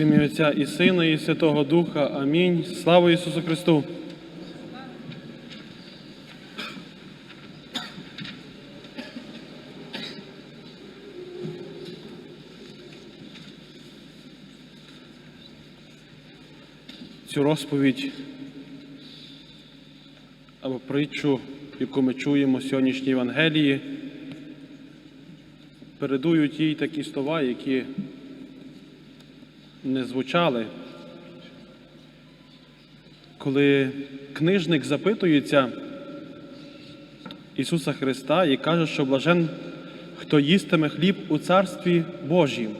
В ім'я Отця і Сина, і Святого Духа. Амінь. Слава Ісусу Христу! Цю розповідь або притчу, яку ми чуємо в сьогоднішній Євангелії, передують їй такі слова, які не звучали. Коли книжник запитується Ісуса Христа і каже, що блажен, хто їстиме хліб у Царстві Божім.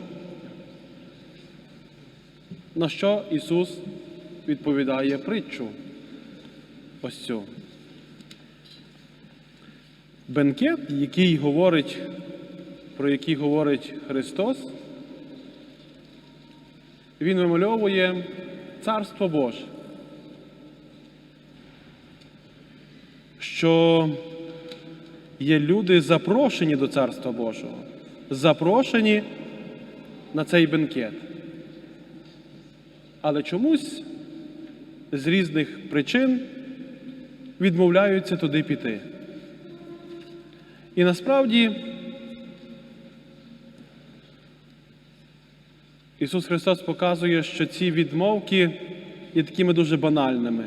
На що Ісус відповідає притчу? Ось цю. Бенкет, який говорить, про який говорить Христос, він вимальовує Царство Боже. Що є люди запрошені до Царства Божого, запрошені на цей бенкет. Але чомусь з різних причин відмовляються туди піти. І насправді Ісус Христос показує, що ці відмовки є такими дуже банальними.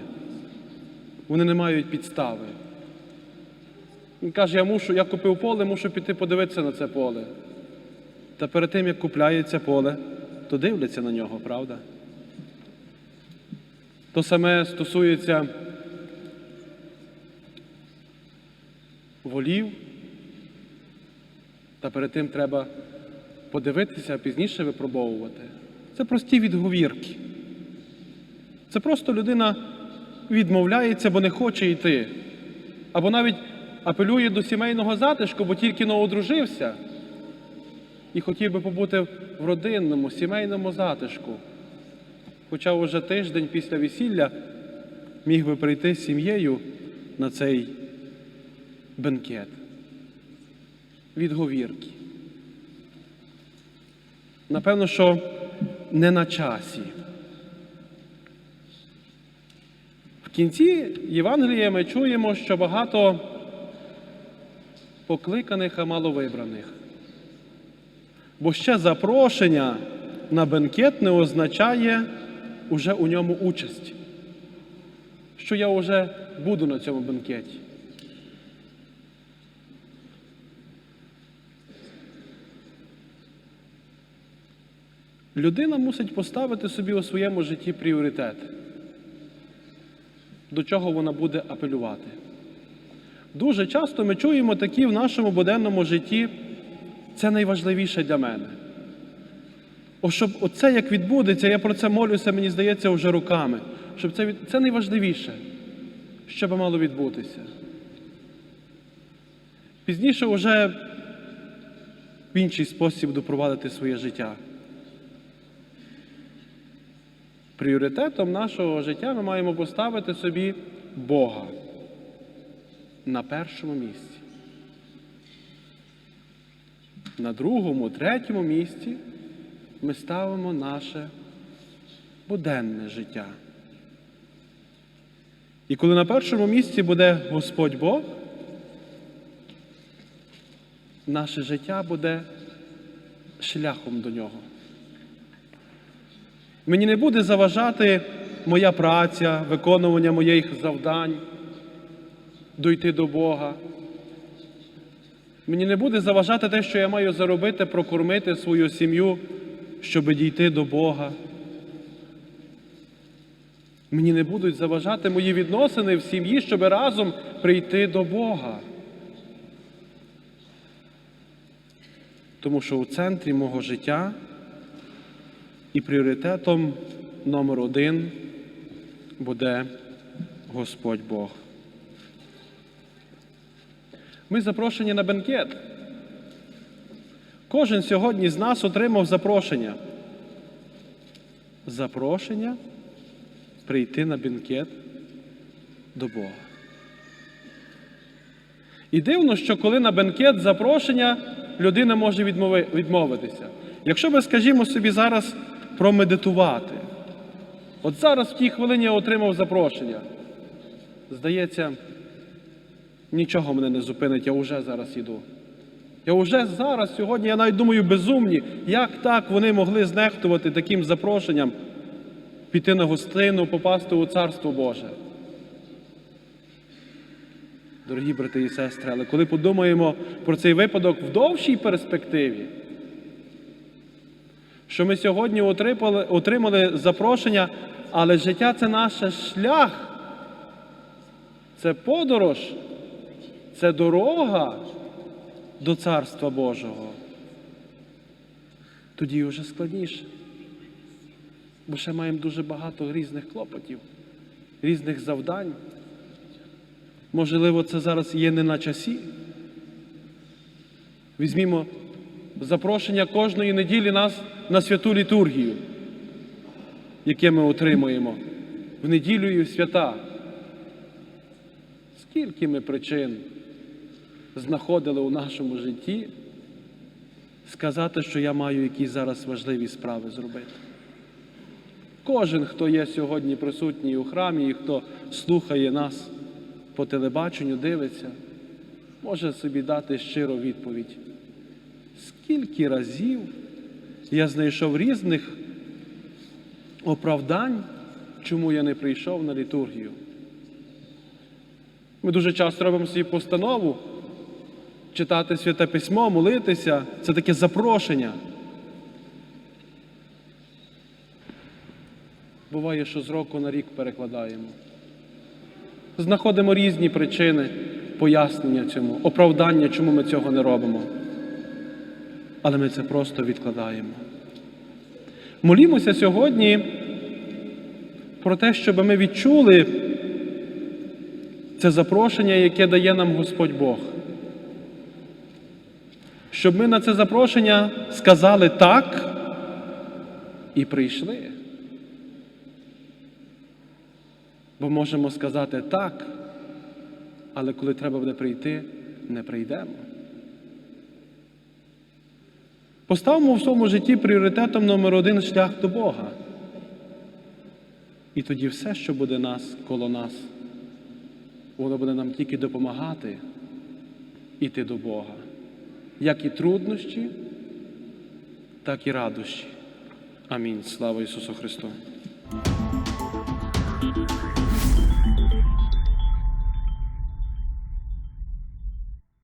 Вони не мають підстави. Він каже, я мушу, я купив поле, мушу піти подивитися на це поле. Та перед тим, як купляється поле, то дивляться на нього, правда? То саме стосується волів, та перед тим треба подивитися, а пізніше випробовувати. Це прості відговірки. Це просто людина відмовляється, бо не хоче йти. Або навіть апелює до сімейного затишку, бо тільки но одружився і хотів би побути в родинному, сімейному затишку. Хоча вже тиждень після весілля міг би прийти з сім'єю на цей бенкет. Відговірки. Напевно, що не на часі. В кінці Євангелія ми чуємо, що багато покликаних, а мало вибраних. Бо ще запрошення на бенкет не означає уже у ньому участь, що я вже буду на цьому бенкеті. Людина мусить поставити собі у своєму житті пріоритет, до чого вона буде апелювати. Дуже часто ми чуємо такі в нашому буденному житті, це найважливіше для мене. О, щоб оце як відбудеться, я про це молюся, мені здається, вже руками. Щоб це це найважливіше, що би мало відбутися. Пізніше вже в інший спосіб буду провадити своє життя. Пріоритетом нашого життя ми маємо поставити собі Бога на першому місці. На другому, третьому місці ми ставимо наше буденне життя. І коли на першому місці буде Господь Бог, наше життя буде шляхом до нього. Мені не буде заважати моя праця, виконування моїх завдань, дойти до Бога. Мені не буде заважати те, що я маю заробити, прокормити свою сім'ю, щоб дійти до Бога. Мені не будуть заважати мої відносини в сім'ї, щоб разом прийти до Бога. Тому що у центрі мого життя і пріоритетом номер один буде Господь Бог. Ми запрошені на бенкет. Кожен сьогодні з нас отримав запрошення. Запрошення прийти на бенкет до Бога. І дивно, що коли на бенкет запрошення, людина може відмови- відмовитися. Якщо би, скажімо собі, зараз промедитувати. От зараз в тій хвилині я отримав запрошення. Здається, нічого мене не зупинить, я вже зараз іду. Я вже зараз, сьогодні, я навіть думаю, безумні, як так вони могли знехтувати таким запрошенням піти на гостину, попасти у Царство Боже. Дорогі брати і сестри, але коли подумаємо про цей випадок в довшій перспективі, що ми сьогодні отримали, отримали запрошення, але життя це наш шлях, це подорож, це дорога до Царства Божого. Тоді вже складніше. Бо ще маємо дуже багато різних клопотів, різних завдань. Можливо, це зараз є не на часі. Візьмімо запрошення кожної неділі нас на святу літургію, яке ми отримуємо в неділю і в свята. Скільки ми причин знаходили у нашому житті сказати, що я маю якісь зараз важливі справи зробити. Кожен, хто є сьогодні присутній у храмі і хто слухає нас по телебаченню, дивиться, може собі дати щиру відповідь. Скільки разів я знайшов різних оправдань, чому я не прийшов на літургію. Ми дуже часто робимо собі постанову читати святе письмо, молитися це таке запрошення. Буває, що з року на рік перекладаємо. Знаходимо різні причини пояснення цьому, оправдання, чому ми цього не робимо. Але ми це просто відкладаємо. Молімося сьогодні про те, щоб ми відчули це запрошення, яке дає нам Господь Бог. Щоб ми на це запрошення сказали так і прийшли. Бо можемо сказати так, але коли треба буде прийти, не прийдемо. Поставимо в своєму житті пріоритетом номер один шлях до Бога. І тоді все, що буде нас коло нас, воно буде нам тільки допомагати іти до Бога. Як і труднощі, так і радощі. Амінь. Слава Ісусу Христу!